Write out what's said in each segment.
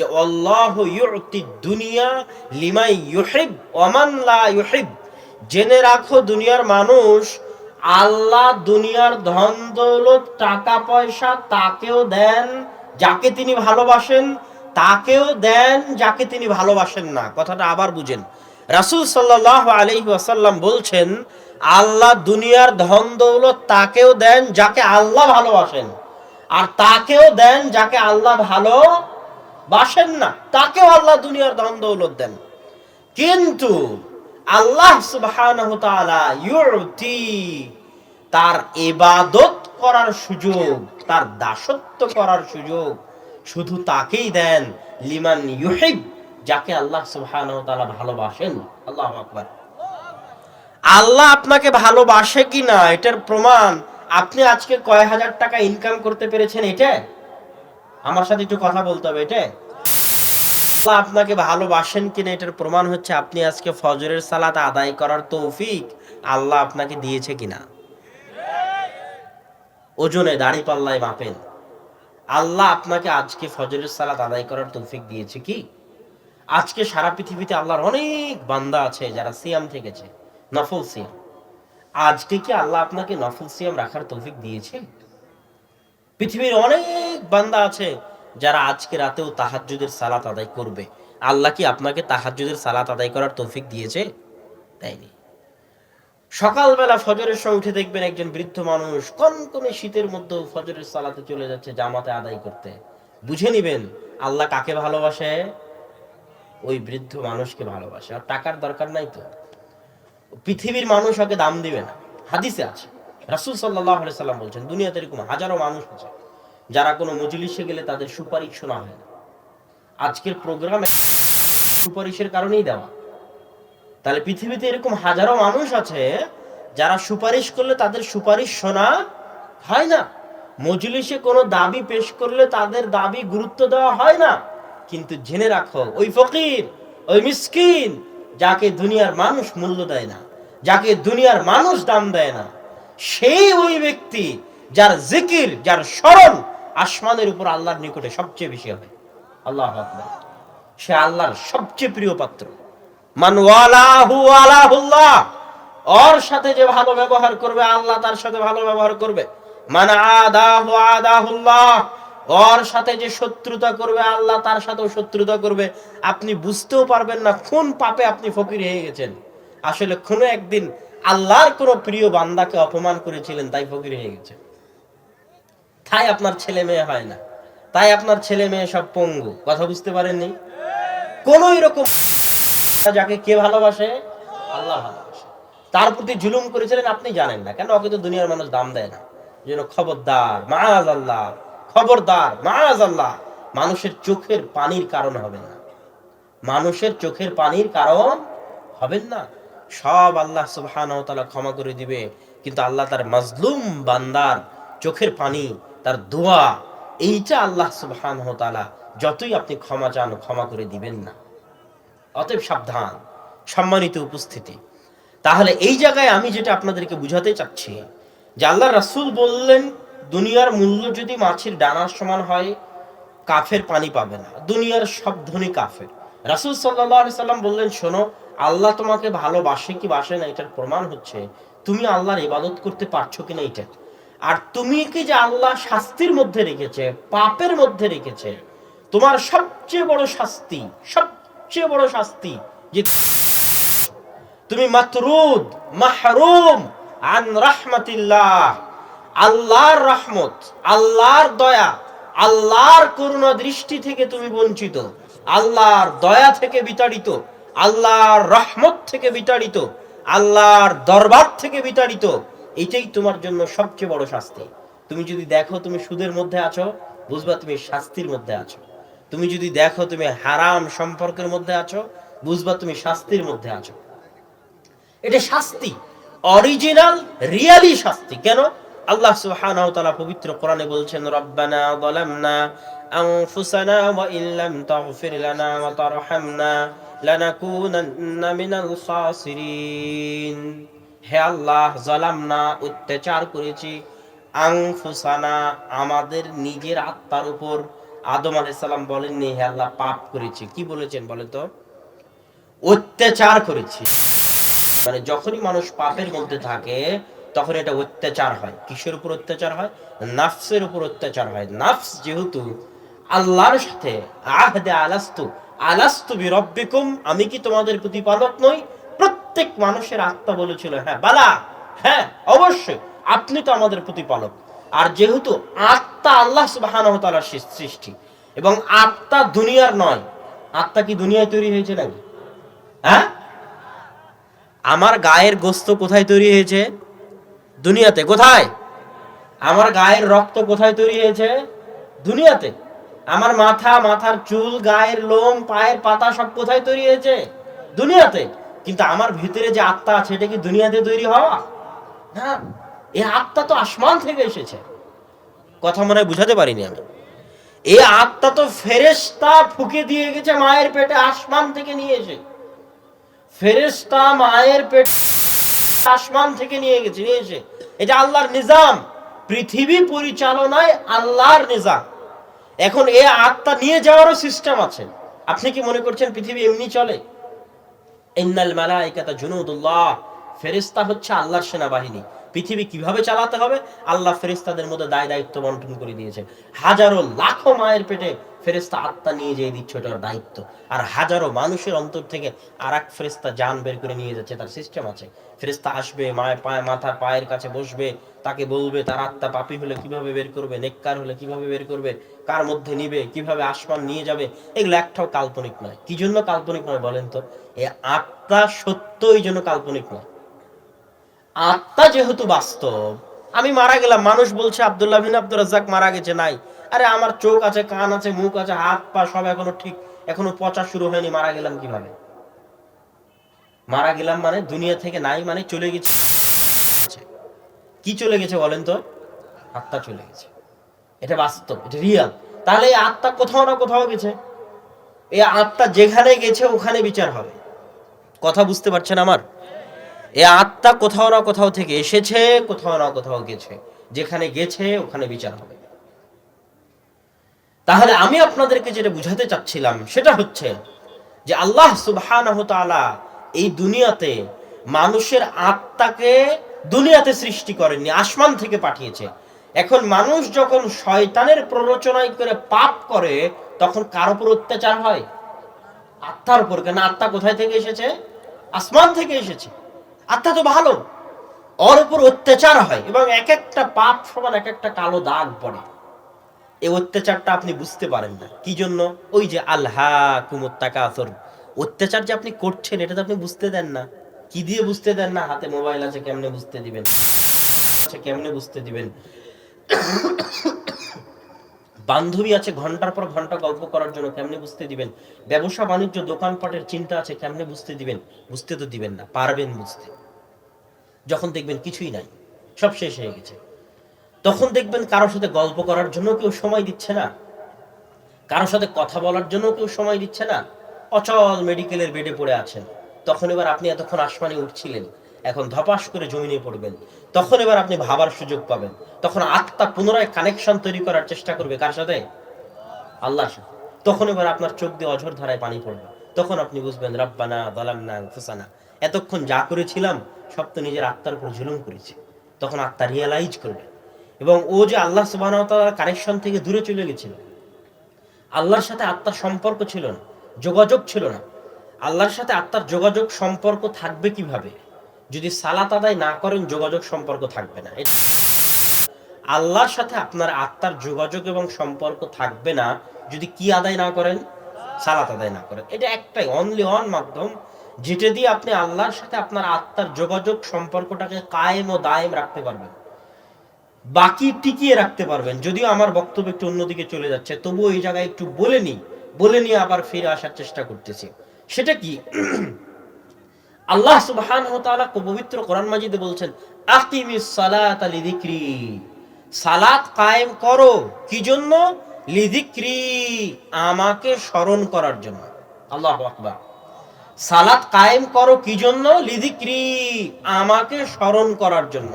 যে আল্লাহ ইউতি দুনিয়া লিমাই ইউহিব ওমান লা ইউহিব। জেনে রাখো দুনিয়ার মানুষ, আল্লাহ দুনিয়ার ধন দৌলত, টাকা পয়সা তাকেও দেন যাকে তিনি ভালোবাসেন, তাকেও দেন যাকে তিনি ভালোবাসেন না। কথাটা আবার বুঝেন। রাসূল সাল্লাল্লাহু আলাইহি ওয়াসাল্লাম বলছেন, আল্লাহ দুনিয়ার ধন দৌলত তাকেও দেন যাকে আল্লাহ ভালোবাসেন, আর তাকেও দেন যাকে আল্লাহ ভালো বাসেন না, তাকেও আল্লাহ দুনিয়ার ধন দৌলত দেন। কিন্তু আল্লাহ সুবহানাহু তার ইবাদত করার সুযোগ, তার দাসত্ব করার সুযোগ শুধু তাকেই দেন লিমান ইউহিব, যাকে আল্লাহ সুবহানাহু ভালোবাসেন। আল্লাহু আল্লাহ আপনাকে ভালোবাসে কি না এটার প্রমাণ, আপনি আজকে কয় হাজার টাকা ইনকাম করতে পেরেছেন এটা? আমার সাথে একটু কথা বলতে হবে, এটা? আপনাকে ভালোবাসেন কিনা এটার প্রমাণ হচ্ছে আপনি আজকে ফজরের সালাত আদায় করার তৌফিক আল্লাহ আপনাকে দিয়েছে কিনা। ওজনে, দাড়ি পাল্লায় মাপেন। আল্লাহ আপনাকে আজকে ফজরের সালাত আদায় করার তৌফিক দিয়েছে কি? আজকে সারা পৃথিবীতে আল্লাহর অনেক বান্দা আছে যারা সিয়াম থেকেছে, নফল সিয়াম। আজকে কি আল্লাহ আপনাকে নফল সিয়াম রাখার তৌফিক দিয়েছে? পৃথিবীর অনেক বান্দা আছে যারা আজকে রাতেও তাহাজ্জুদের সালাত আদায় করবে। আল্লাহ কি আপনাকে তাহাজ্জুদের সালাত আদায় করার তৌফিক দিয়েছে? দেয়নি। সকালবেলা ফজরের সময় উঠে দেখবেন একজন বৃদ্ধ মানুষ কনকনে শীতের মধ্যে ফজরের সালাতে চলে যাচ্ছে জামাতে আদায় করতে। বুঝে নিবেন, আল্লাহ কাকে ভালোবাসে? ওই বৃদ্ধ মানুষকে ভালোবাসে। আর টাকার দরকার নাই তো। পৃথিবীর মানুষ ওকে দাম দিবে না। হাদিসে আছে। রাসূল আলাইহি সাল্লাম বলছেন, দুনিয়াতে এরকম হাজারো মানুষ আছে, যারা কোনো মজলিসে গেলে তাদের সুপারিশ শোনা হয় না। আজকের প্রোগ্রামে সুপারিশের কারণেই দেওয়া। তাহলে পৃথিবীতে এরকম হাজারো মানুষ আছে, যারা সুপারিশ করলে তাদের সুপারিশ শোনা হয় না। মজলিসে কোনো দাবি পেশ করলে তাদের দাবি গুরুত্ব দেওয়া হয় না। কিন্তু জেনে রাখো, ওই ফকির, ওই মিসকিন, যাকে দুনিয়ার মানুষ মূল্য দেয় না, যাকে দুনিয়ার মানুষ দাম দেয় না সেই ওই ব্যক্তি যার জিকির, যার স্মরণ আসমানের উপর আল্লাহর নিকটে সবচেয়ে বেশি হবে। আল্লাহ সে আল্লাহর সবচেয়ে প্রিয় পাত্র। ওর সাথে যে ভালো ব্যবহার করবে, আল্লাহ তার সাথে ভালো ব্যবহার করবে। মান ওর সাথে যে শত্রুতা করবে, আল্লাহ তার সাথেও শত্রুতা করবে। আপনি বুঝতেও পারবেন না কোন পাপে আপনি ফকির হয়ে গেছেন। আসলে কোনো একদিন আল্লাহর কোনো প্রিয় বান্দাকে অপমান করেছিলেন, তাই ফকির হয়ে গেছে। তাই আপনার ছেলে মেয়ে হয় না। তাই আপনার ছেলে মেয়ে সব পঙ্গু। কথা বুঝতে পারেননি? কোন এরকম যাকে কে ভালোবাসে, আল্লাহ ভালোবাসে। তার প্রতি জুলুম করেছিলেন আপনি জানেন না। কেন? ওকে তো দুনিয়ার মানুষ দাম দেয় না। যেন খবরদার মাজ আল্লাহ খবরদার মাজ আল্লাহ মানুষের চোখের পানির কারণ হবে না। মানুষের চোখের পানির কারণ হবেন না। সব আল্লাহ সুবহানাহু তাআলা ক্ষমা করে দিবে। কিন্তু আল্লাহ তার মাজলুম বান্দার চোখের পানি, তার দোয়া, এইটা আল্লাহ সুবহানাহু ওয়া তাআলা যতই আপনি ক্ষমা চান, ক্ষমা করে দিবেন না। অতএব সাবধান, সম্মানিত উপস্থিতি। তাহলে এই জায়গায় আমি যেটা আপনাদেরকে বুঝাতে চাচ্ছি, যে আল্লাহ রাসূল বললেন, দুনিয়ার মূল্য যদি মাছের ডানার সমান হয়, কাফের পানি পাবে না। দুনিয়ার সব ধনী কাফের। রাসূল আলাইহি সাল্লাম বললেন, শোনো আল্লাহ তোমাকে ভালোবাসে কি বাসে না? এটার প্রমাণ হচ্ছে তুমি আল্লাহর ইবাদত করতে পারছ কিনা এটা? আর তুমি কি যে আল্লাহ শাস্তির মধ্যে রেখেছে, পাপের মধ্যে রেখেছে, তোমার সবচেয়ে বড় শাস্তি, সবচেয়ে বড় শাস্তি যে তুমি মাতরুদ, মাহরুম, আন রাহমাতিল্লাহ, আল্লাহর রহমত, আল্লাহর দয়া, আল্লাহর করুণা দৃষ্টি থেকে তুমি বঞ্চিত, আল্লাহর দয়া থেকে বিতাড়িত আল্লাহর রহমত থেকে বিতাড়িত, আল্লাহর দরবার থেকে বিতাড়িত, এটাই তোমার জন্য সবচেয়ে বড় শাস্তি। তুমি যদি দেখো তুমি সুদের মধ্যে আছো, বুঝবা তুমি শাস্তির মধ্যে আছো। তুমি যদি দেখো তুমি হারাম সম্পর্কের মধ্যে আছো, বুঝবা তুমি শাস্তির মধ্যে আছো। এটা শাস্তি অরিজিনাল রিয়ালি শাস্তি। কেন? আল্লাহ সুবহানাহু ওয়া তাআলা পবিত্র কোরআনে বলছেন, রব্বানা যালামনা আনফুসানা ওয়া ইল্লাম তাগফির লানা ওয়া তারহামনা। মিনাল খাসিরিন। হে আল্লাহ জালামনা অত্যাচার করেছি। আনফুসানা, আমাদের নিজের আত্মার উপর। আদম আলাইসাল্লাম বলেননি, হে আল্লাহ, পাপ করেছি। কি বলেছেন বলেন তো? অত্যাচার করেছি। মানে যখনই মানুষ পাপের মধ্যে থাকে, তখন এটা অত্যাচার হয়। কিসের উপর অত্যাচার হয়? নাফসের উপর অত্যাচার হয়। নাফস যেহেতু আল্লাহর সাথে, আহদে আলাস্তু আলাস্তু বিরব্বিকুম, আমি কি তোমাদের প্রতিপালক নই? প্রত্যেক মানুষের আত্মা বলেছিল হ্যাঁ বালা হ্যাঁ অবশ্যই, আপনি তো আমাদের প্রতিপালক। আর যেহেতু আত্মা আল্লাহ সুবহানাহু ওয়া সৃষ্টি, এবং আত্মা দুনিয়ার নয়, আত্মা কি দুনিয়ায় তৈরি হয়েছে নাকি? হ্যাঁ? আমার গায়ের গোস্ত কোথায় তৈরি হয়েছে? দুনিয়াতে, কোথায়? আমার গায়ের রক্ত কোথায় তৈরি হয়েছে? দুনিয়াতে। আমার মাথা, মাথার চুল, গায়ের লোম, পায়ের পাতা সব কোথায় তৈরি হয়েছে? দুনিয়াতে। কিন্তু আমার ভিতরে যে আত্মা আছে, এটা কি দুনিয়াতে তৈরি হওয়া? না এই আত্মা তো আসমান থেকে এসেছে। কথা মনে হয় বুঝাতে পারিনি আমি। এই আত্মা তো ফেরেশতা ফুকে দিয়ে গেছে মায়ের পেটে, আসমান থেকে নিয়ে এসে। ফেরেশতা মায়ের পেটে আসমান থেকে নিয়ে গেছে, নিয়ে এসে। এটা আল্লাহর নিজাম। পৃথিবী পরিচালনায় আল্লাহর নিজাম। এখন এ আত্মা নিয়ে যাওয়ারও সিস্টেম আছে। আপনি কি মনে করছেন পৃথিবী এমনি চলে? জুনুদুল্লাহ, ফেরেশতা হচ্ছে আল্লাহর সেনাবাহিনী। পৃথিবী কীভাবে চালাতে হবে? আল্লাহ ফেরেশতাদের মধ্যে দায় দায়িত্ব বন্টন করে দিয়েছে। হাজারো লাখো মায়ের পেটে ফেরেশতা আত্মা নিয়ে যেয়ে দিচ্ছে, ওটার দায়িত্ব। আর হাজারো মানুষের অন্তর থেকে আর এক ফেরেশতা জান বের করে নিয়ে যাচ্ছে, তার সিস্টেম আছে। ফেরেশতা আসবে, মায়ের পায়ে মাথা পায়ের কাছে বসবে, তাকে বলবে, তার আত্মা পাপি হলে কীভাবে বের করবে, নেককার হলে কীভাবে বের করবে, কার মধ্যে নিবে, কীভাবে আসমান নিয়ে যাবে? এগুলো একটাও কাল্পনিক নয়। কি জন্য কাল্পনিক নয় বলেন তো? এই আত্মা সত্য এই জন্য কাল্পনিক নয়। আত্মা যেহেতু বাস্তব আমি মারা গেলাম। মানুষ বলছে, আব্দুল্লাহ বিন আব্দুল রাজ্জাক মারা গেছে, নাই। আরে, আমার চোখ আছে, কান আছে, মুখ আছে, হাত, পা সব এখনও ঠিক। এখনও পচা শুরু হয়নি, মারা গেলাম কীভাবে? মারা গেলাম মানে দুনিয়া থেকে নাই মানে চলে গেছে। কি চলে গেছে বলেন তো? আত্মা চলে গেছে। এটা বাস্তব, এটা রিয়াল তাহলে এই আত্মা কোথাও না কোথাও গেছে। এই আত্মা যেখানে গেছে, ওখানে বিচার হবে। কথা বুঝতে পারছেন আমার? এ আত্মা কোথাও না কোথাও থেকে এসেছে, কোথাও না কোথাও গেছে। যেখানে গেছে, ওখানে বিচার হবে। তাহলে আমি আপনাদেরকে যেটা বুঝাতে চাচ্ছিলাম, সেটা হচ্ছে যে আল্লাহ তাআলা এই দুনিয়াতে মানুষের আত্মাকে দুনিয়াতে সৃষ্টি করেননি, আসমান থেকে পাঠিয়েছে। এখন মানুষ যখন শয়তানের প্ররোচনায় করে পাপ করে, তখন কার উপর অত্যাচার হয়? আত্মার উপর। কেন আত্মা কোথায় থেকে এসেছে? আসমান থেকে এসেছে। আত্মা তো ভালো। ওর উপর অত্যাচার হয় এবং এক একটা পাপ সমান এক একটা কালো দাগ পড়ে। এই অত্যাচারটা আপনি বুঝতে পারেন না। কি জন্য? ওই যে আল্লাহ কুমত্তাকা আসর অত্যাচার যে আপনি করছেন, এটা তো আপনি বুঝতে দেন না। কি দিয়ে বুঝতে দেন না? হাতে মোবাইল আছে, কেমনে বুঝতে দিবেন? আছে, কেমনে বুঝতে দিবেন? বান্ধবী আছে, ঘণ্টার পর ঘণ্টা গল্প করার জন্য কেমনে বুঝতে দিবেন? ব্যবসা, বাণিজ্য, দোকানপাটের চিন্তা আছে, কেমনে বুঝতে দিবেন? বুঝতে তো দিবেন না, পারবেন বুঝতে। যখন দেখবেন কিছুই নাই, সব শেষ হয়ে গেছে। তখন দেখবেন কারোর সাথে গল্প করার জন্য কেউ সময় দিচ্ছে না। কারোর সাথে কথা বলার জন্য কেউ সময় দিচ্ছে না। অচল মেডিকেলের বেডে পড়ে আছেন। তখন এবার আপনি এতক্ষণ আসমানে উঠছিলেন। এখন ধপাস করে জমিনে পড়বেন। তখন এবার আপনি ভাবার সুযোগ পাবেন। তখন আত্মা পুনরায় কানেকশন তৈরি করার চেষ্টা করবে কার সাথে? আল্লাহর সাথে। তখন এবার আপনার চোখ দিয়ে অঝর ধারায় পানি পড়বে। তখন আপনি বুঝবেন, রব্বানা দলামনা ফুসানা এতক্ষণ যা করেছিলাম, সব তো নিজের আত্মার উপর জুলুম করেছি। তখন আত্মা রিয়েলাইজ করবে। এবং ও যে আল্লাহ সুবাহ কানেকশন থেকে দূরে চলে গেছিল, আল্লাহর সাথে আত্মার সম্পর্ক ছিল না, যোগাযোগ ছিল না। আল্লাহর সাথে আত্মার যোগাযোগ সম্পর্ক থাকবে কীভাবে? যদি সালাত আদায় না করেন, যোগাযোগ সম্পর্ক থাকবে না। আল্লাহর সাথে আপনার আত্মার যোগাযোগ এবং সম্পর্ক থাকবে না, যদি কি আদায় না করেন? সালাত আদায় না করেন। এটা একটাই অনলি অন মাধ্যম, যেটা দিয়ে আপনি আল্লাহর সাথে আপনার আত্মার যোগাযোগ সম্পর্কটাকে কায়েম ও দায়েম রাখতে পারবেন। বাকি টিকিয়ে রাখতে পারবেন। যদিও আমার বক্তব্য একটু অন্যদিকে চলে যাচ্ছে, তবুও এই জায়গায় একটু বলে নিই। বলে নিয়ে আবার ফিরে আসার চেষ্টা করতেছি। সেটা কি? আল্লাহ তাআলা পবিত্র কোরআন মাজিদে বলছেন, আকিমিস সালাতা সালাত কায়েম করো। কি জন্য? লিযিকরি, আমাকে স্মরণ করার জন্য। আল্লাহু আকবার। সালাত কায়েম করো কি জন্য? লিযিকরি, আমাকে স্মরণ করার জন্য।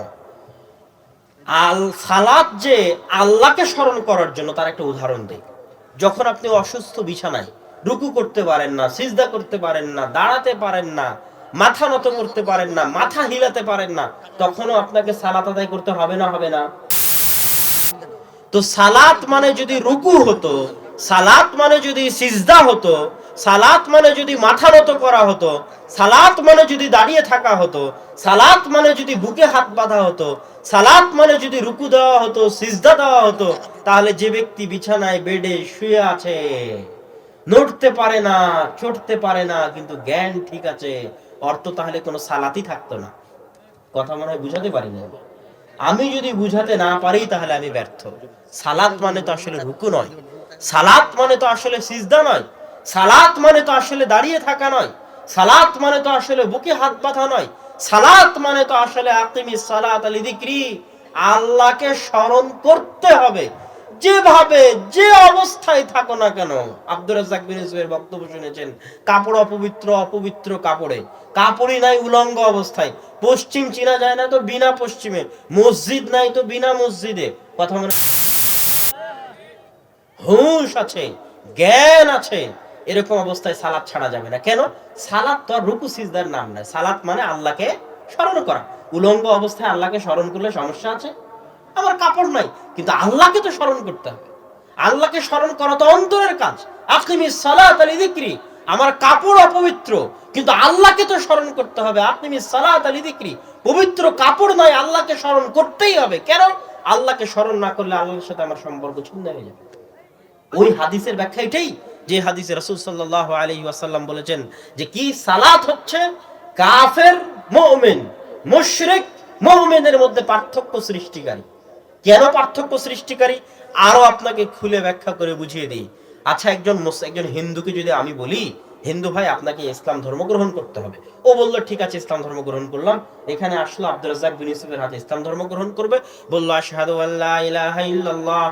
আল, সালাত যে আল্লাহকে স্মরণ করার জন্য, তার একটা উদাহরণ দেই। যখন আপনি অসুস্থ বিছানায় রুকু করতে পারেন না, সিজদা করতে পারেন না, দাঁড়াতে পারেন না মাথা নত করতে পারেন না, মাথা হিলাতে পারেন না, তখনও আপনাকে সালাত আদায় করতে হবে না হবে না। তো সালাত মানে যদি রুকু হতো, সালাত মানে যদি সিজদা হতো, সালাত মানে যদি মাথা নত করা হতো, সালাত মানে যদি দাঁড়িয়ে থাকা হতো, সালাত মানে যদি বুকে হাত বাঁধা হতো, সালাত মানে যদি রুকু দেওয়া হতো, সিজদা দেওয়া হতো, তাহলে যে ব্যক্তি বিছানায়, বেডে শুয়ে আছে, নড়তে পারে না, চড়তে পারে না, কিন্তু জ্ঞান ঠিক আছে অর্থ তাহলে কোনো সালাতই থাকতো না। কথা মনে হয় বুঝাতে পারি না আমি যদি বুঝাতে না পারি তাহলে আমি ব্যর্থ। সালাত মানে তো আসলে রুকু নয়। সালাত মানে তো আসলে সিজদা নয়। সালাত মানে তো আসলে দাঁড়িয়ে থাকা নয়। সালাত মানে তো আসলে বুকে হাত বাঁধা নয়। সালাত মানে তো আসলে আকিমি সালাত আলি দিক্রি আল্লাহকে স্মরণ করতে হবে। যেভাবে, যে অবস্থায় থাকো না কেন? আব্দুর ইউসুফের বক্তব্য শুনেছেন, কাপড় অপবিত্র অপবিত্র কাপড়ে। কাপড়ই নাই উলঙ্গ অবস্থায়। পশ্চিম চিনা যায় না তো বিনা পশ্চিমে। মসজিদ নাই তো বিনা মসজিদে। কথা মনে হুঁশ আছে, জ্ঞান আছে। এরকম অবস্থায় সালাত ছাড়া যাবে না। কেন? সালাত তো আর রুকু সিজদার নাম নয়। সালাত মানে আল্লাহকে স্মরণ করা। উলঙ্গ অবস্থায় আল্লাহকে স্মরণ করলে সমস্যা আছে? আমার কাপড় নাই। কিন্তু আল্লাহকে তো স্মরণ করতে হবে। আল্লাহকে স্মরণ করা তো অন্তরের কাজ। আকিমি সালাত আলি দিক্রি আমার কাপড় অপবিত্র, কিন্তু আল্লাহকে তো স্মরণ করতে হবে। আকিমি সালাত আলি দিক্রি পবিত্র কাপড় নয় আল্লাহকে স্মরণ করতেই হবে। কেন? আল্লাহকে স্মরণ না করলে আল্লাহর সাথে আমার সম্পর্ক ছিন্ন হয়ে যাবে। ওই হাদিসের ব্যাখ্যা এটাই যে হাদিসে রাসূল সাল্লাল্লাহু আলাইহি ওয়াসাল্লাম বলেছেন যে কি সালাত হচ্ছে? কাফের, মুমিন, মুশরিক, মুমিনের মধ্যে পার্থক্য সৃষ্টিকারী। কেন পার্থক্য সৃষ্টিকারী? আরও আপনাকে খুলে ব্যাখ্যা করে বুঝিয়ে দিই। আচ্ছা একজন একজন হিন্দুকে যদি আমি বলি, হিন্দু ভাই, আপনাকে ইসলাম ধর্ম গ্রহণ করতে হবে। ও বলল, ঠিক আছে, ইসলাম ধর্ম গ্রহণ করলাম। এখানে আসলো আব্দুল রাজ্জাক বিন ইউসুফের হাতে ইসলাম ধর্ম গ্রহণ করবে। বলল, আশহাদু আল্লা ইলাহা ইল্লাল্লাহ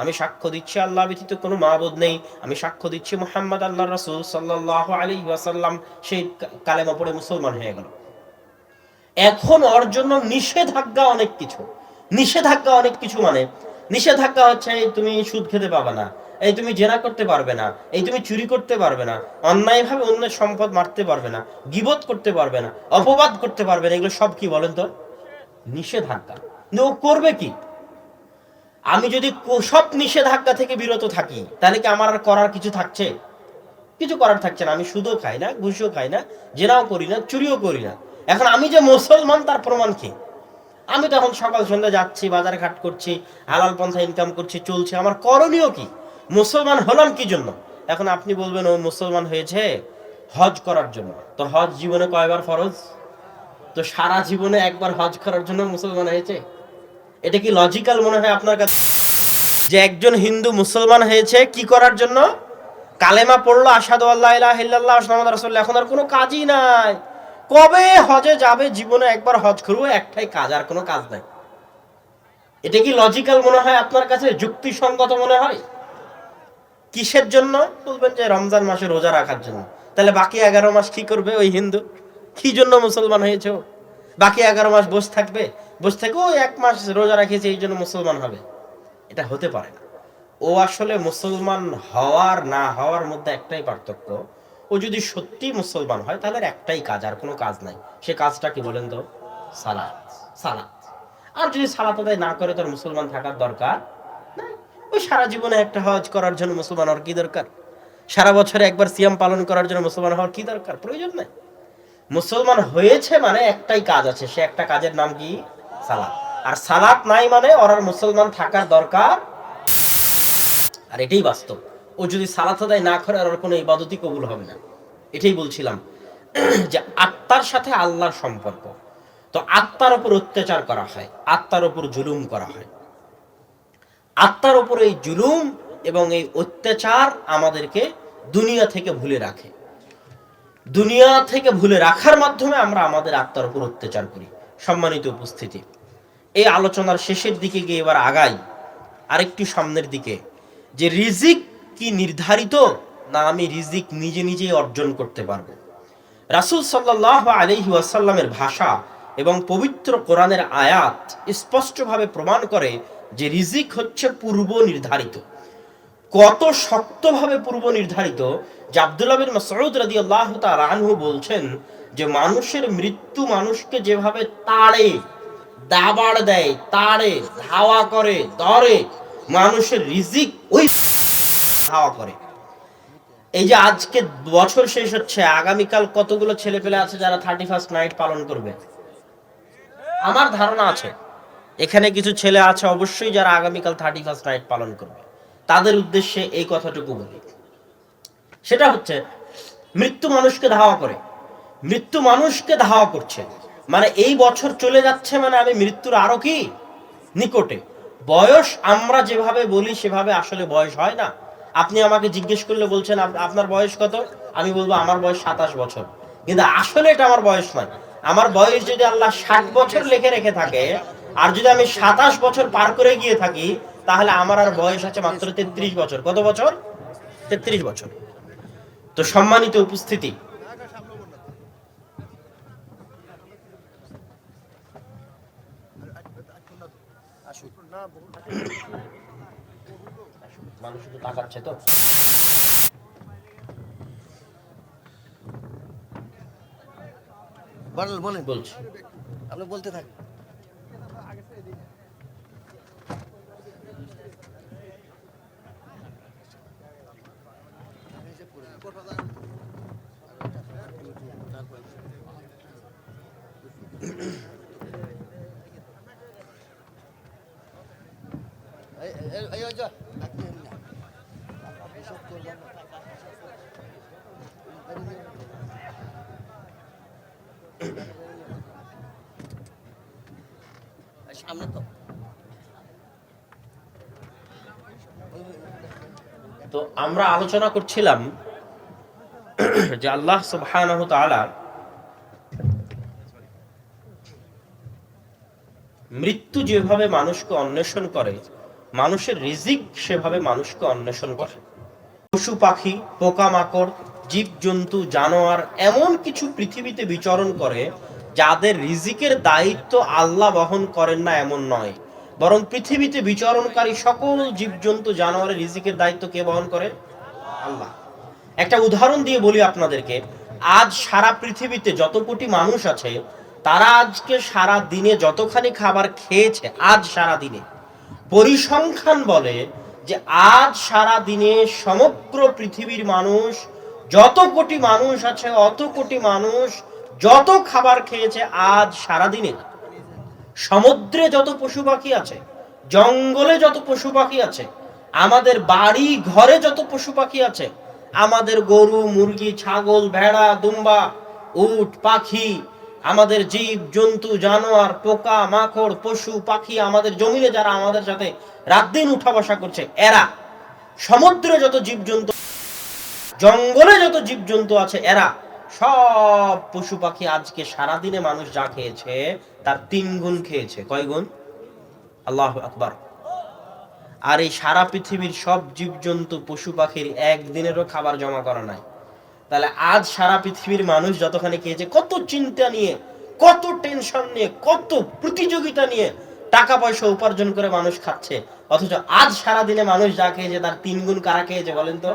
আমি সাক্ষ্য দিচ্ছি, আল্লাহ ব্যতীত কোনো মাবুদ নেই। আমি সাক্ষ্য দিচ্ছি মুহাম্মদ আল্লাহর রাসূল সাল্লাল্লাহু আলাইহি ওয়াসাল্লাম। সেই কালেমা পড়ে মুসলমান হয়ে গেল। এখন ওর জন্য নিষেধাজ্ঞা অনেক কিছু। নিষেধাজ্ঞা অনেক কিছু মানে নিষেধাজ্ঞা হচ্ছে তুমি সুদ খেতে পাবে না, এই তুমি জেনা করতে পারবে না, এই তুমি চুরি করতে পারবে না, অন্যায়ভাবে অন্য সম্পদ মারতে পারবে না, গিবত করতে পারবে না, অপবাদ করতে পারবে না, এগুলো সব কি বলেন তো? নিষেধাজ্ঞা। ও করবে কি? আমি যদি সব নিষেধাজ্ঞা থেকে বিরত থাকি, তাহলে কি আমার আর করার কিছু থাকছে? কিছু করার থাকছে না। আমি সুদও খাই না, ঘুষও খাই না, জেনাও করি না, চুরিও করি না। এখন আমি যে মুসলমান, তার প্রমাণ কি? আমি তো এখন সকাল সন্ধ্যা যাচ্ছি, বাজার ঘাট করছি, হালাল পন্থা ইনকাম করছি, চলছে। আমার করণীয় কি? মুসলমান হলাম কি জন্য? এখন আপনি বলবেন, ও মুসলমান হয়েছে হজ করার জন্য। তো হজ জীবনে কয়বার ফরজ? তো সারা জীবনে একবার হজ করার জন্য মুসলমান হয়েছে? এটা কি লজিক্যাল মনে হয় আপনার কাছে? যে একজন হিন্দু মুসলমান হয়েছে কি করার জন্য? কালেমা পড়ল আসাদু আল্লাহ ইলাহা ইল্লাল্লাহ এখন আর কোনো কাজই নাই। কবে হজে যাবে জীবনে একবার হজ করব, একটাই কাজ, আর কোনো কাজ নাই। এটা কি লজিক্যাল মনে হয় আপনার কাছে? যুক্তিসঙ্গত মনে হয়? কিসের জন্য? বলবেন যে রমজান মাসে রোজা রাখার জন্য। তাহলে বাকি এগারো মাস কি করবে ওই হিন্দু? কি জন্য মুসলমান হয়েছে? বাকি এগারো মাস বসে থাকবে? বসে থেকে ও এক মাস রোজা রাখিয়েছে এই জন্য মুসলমান হবে। এটা হতে পারে না। ও আসলে মুসলমান হওয়ার, না হওয়ার মধ্যে একটাই পার্থক্য ও যদি সত্যি মুসলমান হয়, তাহলে একটাই কাজ, আর কোনো কাজ নাই। সে কাজটা কি বলেন তো? সালাত। সালাত। আর যদি সালাত আদায় না করে তার মুসলমান থাকার দরকার ওই সারা জীবনে একটা হজ করার জন্য মুসলমান হওয়ার কি দরকার? সারা বছরে একবার সিয়াম পালন করার জন্য মুসলমান হওয়ার কি দরকার? প্রয়োজন নাই। মুসলমান হয়েছে মানে একটাই কাজ আছে, সে একটা কাজের নাম কি? সালাত। আর সালাত নাই মানে ওর মুসলমান থাকার দরকার আর এটাই বাস্তব। ও যদি সালাত আদায় না করে, আর কোনো ইবাদতই কবুল হবে না। এটাই বলছিলাম যে আত্মার সাথে আল্লাহর সম্পর্ক। তো আত্মার উপর অত্যাচার করা হয়, আত্মার উপর জুলুম করা হয়। আত্মার উপর এই জুলুম এবং এই অত্যাচার আমাদেরকে দুনিয়া থেকে ভুলে রাখে। দুনিয়া থেকে ভুলে রাখার মাধ্যমে আমরা আমাদের আত্মার উপর অত্যাচার করি। সম্মানিত উপস্থিতি, এই আলোচনার শেষের দিকে গিয়ে এবার আগাই। আরেকটু সামনের দিকে, যে রিজিক কি নির্ধারিত? না, আমি রিজিক নিজে নিজেই অর্জন করতে পারব। রাসূল সাল্লাহ আলহি ওয়াসাল্লামের ভাষা এবং পবিত্র কোরআনের আয়াত স্পষ্টভাবে প্রমাণ করে যে রিজিক হচ্ছে পূর্ব নির্ধারিত। কত শক্তভাবে পূর্ব নির্ধারিত যে আব্দুল্লাহ বিন মাসউদ রাদিয়াল্লাহু তাআলা আনহু বলছেন যে মানুষের মৃত্যু মানুষকে যেভাবে তাড়ে, দাবাড় দেয়, তাড়ে, ধাওয়া করে, ধরে, মানুষের রিজিক ওই ধাওয়া করে। এই যে আজকে বছর শেষ হচ্ছে, আগামীকাল কতগুলো ছেলে পেলে আছে যারা থার্টি ফার্স্ট নাইট পালন করবে? আমার ধারণা আছে, এখানে কিছু ছেলে আছে অবশ্যই যারা আগামীকাল থার্টি ফার্স্ট নাইট পালন করবে। তাদের উদ্দেশ্যে এই কথাটুকু বলি। সেটা হচ্ছে, মৃত্যু মানুষকে ধাওয়া করে। মৃত্যু মানুষকে ধাওয়া করছে। মানে এই বছর চলে যাচ্ছে মানে আমি মৃত্যুর আরও কি? নিকটে। বয়স আমরা যেভাবে বলি, সেভাবে আসলে বয়স হয় না। আপনি আমাকে জিজ্ঞেস করলে বলছেন আপনার বয়স কত? আমি বলব, আমার বয়স সাতাশ বছর। কিন্তু আসলে এটা আমার বয়স নয়। আমার বয়স যদি আল্লাহ ষাট বছর লেখে রেখে থাকে, আর যদি আমি সাতাশ বছর পার করে গিয়ে থাকি, তাহলে আমার আর বয়স আছে মাত্র তেত্রিশ বছর। কত বছর? তেত্রিশ বছর। তো সম্মানিত উপস্থিতি। মানুষ শুধু তাকাচ্ছে তো? বলছি। আপনি বলতে থাকেন এই- এই- এই- এই যে, আপনি এমনি। এসব করবেন না। তো তো আমরা আলোচনা করছিলাম যে আল্লাহ সুবহানাহু মৃত্যু যেভাবে মানুষকে অন্বেষণ করে, মানুষের রিজিক সেভাবে মানুষকে অন্বেষণ করে। পশু পাখি, পোকামাকড়, জীবজন্তু, জানোয়ার, এমন কিছু পৃথিবীতে বিচরণ করে যাদের রিজিকের দায়িত্ব আল্লাহ বহন করেন না এমন নয়। বরং পৃথিবীতে বিচরণকারী সকল জীবজন্তু, জানোয়ারের রিজিকের দায়িত্ব কে বহন করে? আল্লাহ। একটা উদাহরণ দিয়ে বলি আপনাদেরকে, আজ সারা পৃথিবীতে যত কোটি মানুষ আছে, তারা আজকে সারা দিনে যতখানি খাবার খেয়েছে, আজ সারা দিনে। পরিসংখ্যান বলে যে আজ সারা দিনে সমগ্র পৃথিবীর মানুষ, যত কোটি মানুষ আছে, অত কোটি মানুষ যত খাবার খেয়েছে আজ সারা দিনে সমুদ্রে যত পশু পাখি আছে, জঙ্গলে যত পশু পাখি আছে, আমাদের বাড়ি ঘরে যত পশু পাখি আছে, আমাদের গরু, মুরগি, ছাগল, ভেড়া, দুম্বা, উট, পাখি, আমাদের জীব, জন্তু, জানোয়ার, পোকা, মাকড়, পশু, পাখি, আমাদের জমিনে যারা আমাদের সাথে রাত দিন উঠা বসা করছে, এরা সমুদ্রে যত জীবজন্তু, জঙ্গলে যত জীবজন্তু আছে, এরা সব পশু পাখি আজকে সারাদিনে মানুষ যা খেয়েছে, তার তিন গুণ খেয়েছে। কয় গুণ? আল্লাহ আকবার। আর এই সারা পৃথিবীর সব জীবজন্তু পশু পাখির একদিনেরও খাবার জমা করা নাই। তাহলে আজ সারা পৃথিবীর মানুষ যতখানি খেয়েছে, কত চিন্তা নিয়ে, কত টেনশন নিয়ে, কত প্রতিযোগিতা নিয়ে টাকা পয়সা উপার্জন করে মানুষ খাচ্ছে। অথচ আজ সারা দিনে মানুষ যা খেয়েছে, তার তিন গুণ কারা খেয়েছে বলেন তো?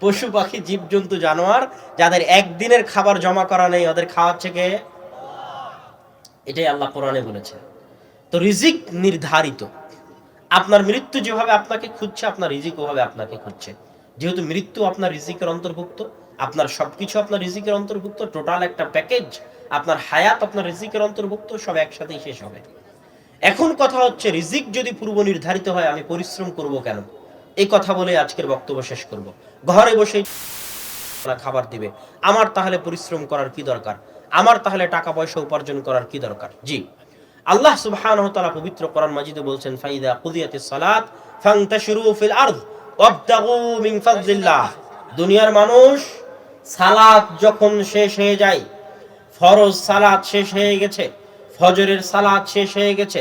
পশু পাখি, জীবজন্তু, জানোয়ার, যাদের একদিনের খাবার জমা করা নেই, ওদের খাওয়াচ্ছে কে? এটাই আল্লাহ কোরআনে বলেছে তো রিজিক নির্ধারিত। আপনার মৃত্যু যেভাবে আপনাকে খুঁজছে, আপনার রিজিক ওভাবে আপনাকে খুঁজছে। যেহেতু মৃত্যু আপনার রিজিকের অন্তর্ভুক্ত, আপনার সবকিছু আপনার রিজিকের অন্তর্ভুক্ত, টোটাল একটা প্যাকেজ, আপনার হায়াত আপনার রিজিকের অন্তর্ভুক্ত, সব একসাথেই শেষ হবে। এখন কথা হচ্ছে, রিজিক যদি পূর্ব নির্ধারিত হয়, আমি পরিশ্রম করব কেন? এই কথা বলে আজকের বক্তব্য শেষ করব। ঘরে বসে খাবার দিবে। আমার তাহলে পরিশ্রম করার কি দরকার? আমার তাহলে টাকা পয়সা উপার্জন করার কি দরকার? জি। আল্লাহ সুবহানাহু তাআলা পবিত্র কোরআন মাজিদে বলছেন, ফাইদা কুদিয়াতিস সালাত ফান্তাশিরু ফিল আরদ ওয়াবতাগু মিন ফাদলিল্লাহ। দুনিয়ার মানুষ সালাত যখন শেষ হয়ে যায়, ফরজ সালাত শেষ হয়ে গেছে, ফজরের সালাত শেষ হয়ে গেছে,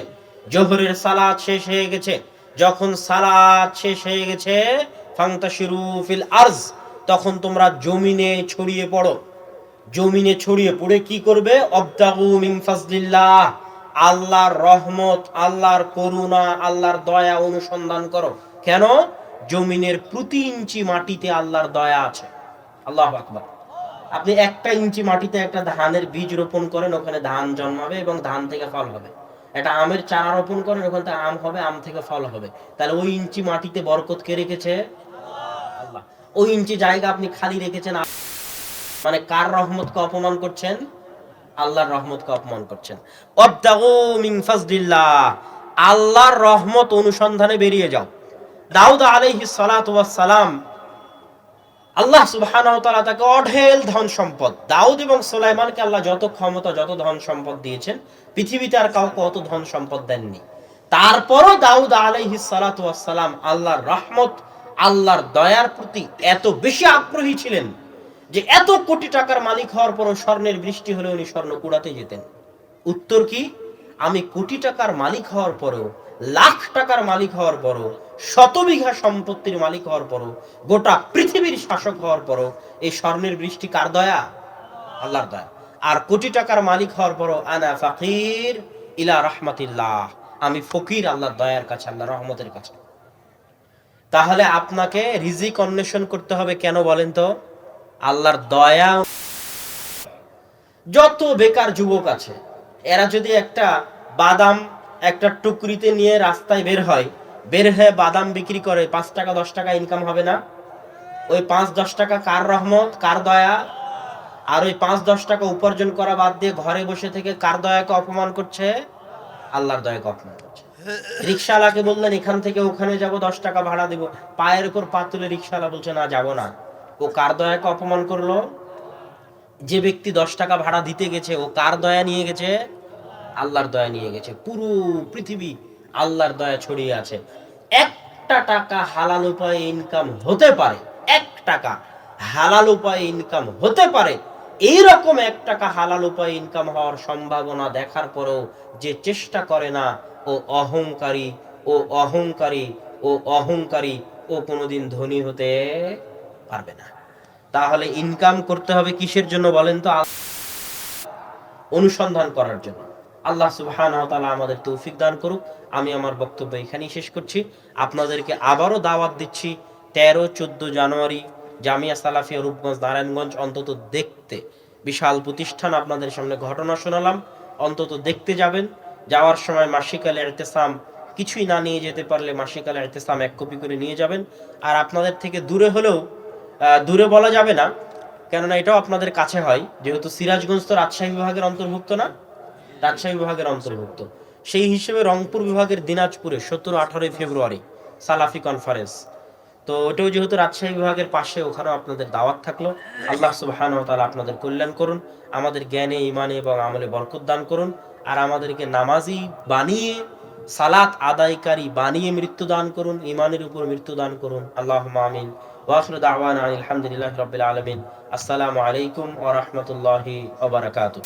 জোহরের সালাত শেষ হয়ে গেছে, যখন সালাত শেষ হয়ে গেছে ফান্তাশিরু ফিল আরজ, তখন তোমরা জমিনে ছড়িয়ে পড়ো। জমিনে ছড়িয়ে পড়ে কি করবে? অবদাগু মিন ফাজলিল্লাহ, আল্লাহর রহমত, আল্লাহর করুণা, আল্লাহর দয়া অনুসন্ধান করো। কেন? জমিনের প্রতি ইঞ্চি মাটিতে আল্লাহর দয়া আছে। আল্লাহ আকবার। আপনি একটা ইঞ্চি মাটিতে একটা ধানের বীজ রোপণ করেন, ওখানে ধান জন্মাবে এবং ধান থেকে ফল হবে। একটা আমের চারা রোপণ করেন, ওখান থেকে আম হবে, আম থেকে ফল হবে। তাহলে ওই ইঞ্চি মাটিতে বরকত কে রেখেছে? ওই ইঞ্চি জায়গা আপনি খালি রেখেছেন মানে কার রহমতকে অপমান করছেন? আল্লাহর রহমতকে অপমান করছেন। আল্লাহর রহমত অনুসন্ধানে বেরিয়ে যাও। দাউদ ওয়াস সালাম, আল্লাহ তাআলা তাকে অঢেল ধন সম্পদ, দাউদ এবং সুলাইমানকে আল্লাহ যত ক্ষমতা, যত ধন সম্পদ দিয়েছেন, পৃথিবীতে আর কাউকে অত ধন সম্পদ দেননি। তারপরও দাউদ ওয়াস সালাম আল্লাহর রহমত আল্লাহর দয়ার প্রতি এত বেশি আগ্রহী ছিলেন যে এত কোটি টাকার মালিক হওয়ার পরও স্বর্ণের বৃষ্টি হলে উনি স্বর্ণ কুড়াতে যেতেন। উত্তর কি? আমি কোটি টাকার মালিক হওয়ার পরেও, লাখ টাকার মালিক হওয়ার পরও শত বিঘা সম্পত্তির মালিক হওয়ার পরও, গোটা পৃথিবীর শাসক হওয়ার পরও এই স্বর্ণের বৃষ্টি কার দয়া? আল্লাহর দয়া। আর কোটি টাকার মালিক হওয়ার পরও আনা ফাকির ইলা রহমাতিল্লাহ। আমি ফকির আল্লাহর দয়ার কাছে আল্লাহ রহমতের কাছে। তাহলে আপনাকে রিজিক অন্বেষণ করতে হবে কেন বলেন তো? আল্লাহর দয়া। যত বেকার যুবক আছে, এরা যদি একটা বাদাম একটা টুকরিতে নিয়ে রাস্তায় বের হয়, বের হয়ে বাদাম বিক্রি করে, পাঁচ টাকা, দশ টাকা ইনকাম হবে না? ওই পাঁচ, দশ টাকা কার রহমত, কার দয়া? আর ওই পাঁচ, দশ টাকা উপার্জন করা বাদ দিয়ে ঘরে বসে থেকে কার দয়াকে অপমান করছে? আল্লাহর দয়াকে অপমান। রিক্সাওয়ালাকে বললেন, এখান থেকে ওখানে যাব, দশ টাকা ভাড়া দিব। পায়ের উপর পা তুলে রিক্সাওয়ালা বলছে, না, যাব না। ও কার দয়াকে অপমান করল? যে ব্যক্তি দশ টাকা ভাড়া দিতে গেছে, ও কার দয়া নিয়ে গেছে? আল্লাহর দয়া নিয়ে গেছে। পুরো পৃথিবী আল্লাহর দয়া ছড়িয়ে আছে। একটা টাকা হালাল উপায়ে ইনকাম হতে পারে, এক টাকা হালাল উপায়ে ইনকাম হতে পারে, এইরকম এক টাকা হালাল উপায়ে ইনকাম হওয়ার সম্ভাবনা দেখার পরেও যে চেষ্টা করে না ও অহংকারী ও অহংকারী ও অহংকারী, ও কোনোদিন ধনী হতে পারবে না। তাহলে ইনকাম করতে হবে কিসের জন্য বলেন তো? অনুসন্ধান করার জন্য। আল্লাহ তাআলা আমাদের তৌফিক দান করুক। আমি আমার বক্তব্য এখানেই শেষ করছি। আপনাদেরকে আবারও দাওয়াত দিচ্ছি তেরো, চোদ্দ জানুয়ারি জামিয়া সালাফিয়া রূপগঞ্জ নারায়ণগঞ্জ অন্তত দেখতে। বিশাল প্রতিষ্ঠান আপনাদের সামনে ঘটনা শোনালাম। অন্তত দেখতে যাবেন। যাওয়ার সময় মাসিকালে এতেসাম কিছুই না নিয়ে যেতে পারলে মাসিকালে এতেসাম এক কপি করে নিয়ে যাবেন। আর আপনাদের থেকে দূরে হলেও দূরে বলা যাবে না, কেননা এটাও আপনাদের কাছে হয়, যেহেতু সিরাজগঞ্জ তো রাজশাহী বিভাগের অন্তর্ভুক্ত না? রাজশাহী বিভাগের অন্তর্ভুক্ত। সেই হিসেবে রংপুর বিভাগের দিনাজপুরে সতেরো আঠারোই ফেব্রুয়ারি সালাফি কনফারেন্স তো ওটাও যেহেতু রাজশাহী বিভাগের পাশে, ওখানেও আপনাদের দাওয়াত থাকল। আল্লাহ তাআলা আপনাদের কল্যাণ করুন, আমাদের জ্ঞানে ইমানে এবং আমলে বরকত দান করুন। আর আমাদেরকে নামাজি বানিয়ে, সালাত আদায়কারী বানিয়ে মৃত্যু দান করুন ইমানের উপর মৃত্যু দান করুন। আল্লাহ আমিন। ওয়াসুল দাওয়ান আলহামদুলিল্লাহ রবিল আলমিন। আসসালামু আলাইকুম ওয়া রাহমাতুল্লাহি ওয়া বারাকাতুহু।